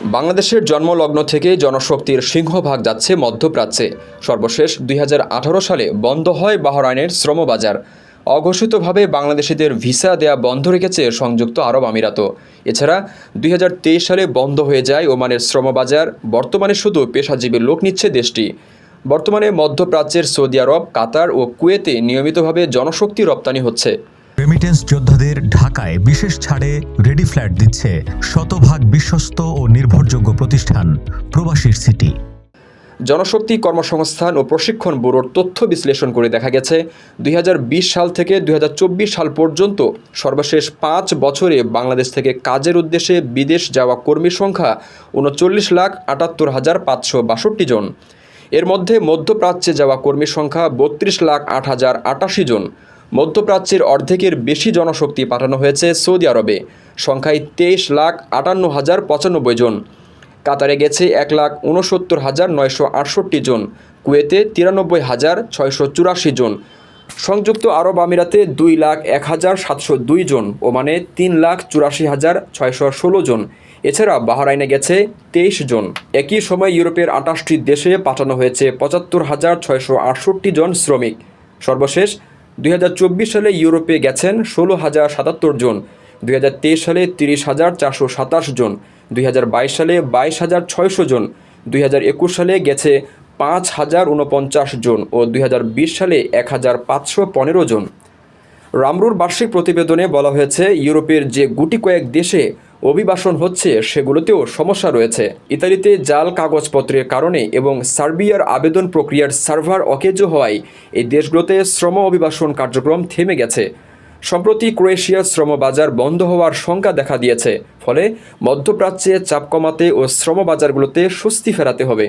বাংলাদেশের জন্মলগ্ন থেকে জনশক্তির সিংহভাগ যাচ্ছে মধ্যপ্রাচ্যে। সর্বশেষ দুই হাজার আঠারো সালে বন্ধ হয় বাহরাইনের শ্রমবাজার। অঘোষিতভাবে বাংলাদেশিদের ভিসা দেয়া বন্ধ রেখেছে সংযুক্ত আরব আমিরাত এছাড়া দুই হাজার তেইশ সালে বন্ধ হয়ে যায় ওমানের শ্রমবাজার, বর্তমানে শুধু পেশাজীবী লোক নিচ্ছে দেশটি। বর্তমানে মধ্যপ্রাচ্যের সৌদি আরব, কাতার ও কুয়েতে নিয়মিতভাবে জনশক্তি রপ্তানি হচ্ছে। রেমিটেন্স যোদ্ধাদের ঢাকায় বিশেষ ছাড়ে রেডি ফ্ল্যাট দিচ্ছে শতভাগ বিশ্বস্ত ও নির্ভরযোগ্য প্রতিষ্ঠান, প্রবাসীর সিটি জনশক্তি কর্মসংস্থান ও প্রশিক্ষণ ব্যুরোর তথ্য বিশ্লেষণ করে দেখা গেছে দু হাজার বিশ সাল থেকে দু হাজার চব্বিশ সাল পর্যন্ত সর্বশেষ পাঁচ বছরে বাংলাদেশ থেকে কাজের উদ্দেশ্যে বিদেশ যাওয়া কর্মীর সংখ্যা উনচল্লিশ লাখ আটাত্তর হাজার পাঁচশো বাষট্টি জন। এর মধ্যে মধ্যপ্রাচ্যে যাওয়া কর্মীর সংখ্যা বত্রিশ লাখ আট হাজার আটাশি জন। মধ্যপ্রাচ্যের অর্ধেকের বেশি জনশক্তি পাঠানো হয়েছে সৌদি আরবে। সংখ্যায় তেইশ লাখ আটান্ন হাজার পঁচানব্বই জন। কাতারে গেছে এক লাখ উনসত্তর হাজার নয়শো আটষট্টি জন। কুয়েতে তিরানব্বই হাজার ছয়শো চুরাশি জন। সংযুক্ত আরব আমিরাতে দুই লাখ এক হাজার সাতশো দুই জন। ওমানে তিন লাখ চুরাশি হাজার ছয়শো ষোলো জন। এছাড়া বাহরাইনে গেছে তেইশ জন। একই সময় ইউরোপের আটাশটি দেশে পাঠানো হয়েছে পঁচাত্তর হাজার ছয়শো আটষট্টি জন শ্রমিক। সর্বশেষ দুই হাজার চব্বিশ সালে ইউরোপে গেছেন ষোলো হাজার সাতাত্তর জন, দুই হাজার তেইশ সালে তিরিশ হাজার চারশো সাতাশ জন, দুই হাজার বাইশ সালে বাইশ হাজার ছয়শো জন, দুই হাজার একুশ সালে গেছে পাঁচ হাজার উনপঞ্চাশ জন ও দুই হাজার বিশ সালে এক হাজার পাঁচশো পনেরো জন। রামরুর বার্ষিক প্রতিবেদনে বলা হয়েছে, ইউরোপের যে গুটি কয়েক দেশে অভিবাসন হচ্ছে, সেগুলোতেও সমস্যা রয়েছে। ইতালিতে জাল কাগজপত্রের কারণে এবং সার্বিয়ার আবেদন প্রক্রিয়ার সার্ভার অকেজ হওয়ায় এই দেশগুলোতে শ্রম অভিবাসন কার্যক্রম থেমে গেছে। সম্প্রতি ক্রোয়েশিয়ার শ্রমবাজার বন্ধ হওয়ার শঙ্কা দেখা দিয়েছে, ফলে মধ্যপ্রাচ্যে চাপ কমাতে ও শ্রমবাজারগুলোতে স্বস্তি ফেরাতে হবে।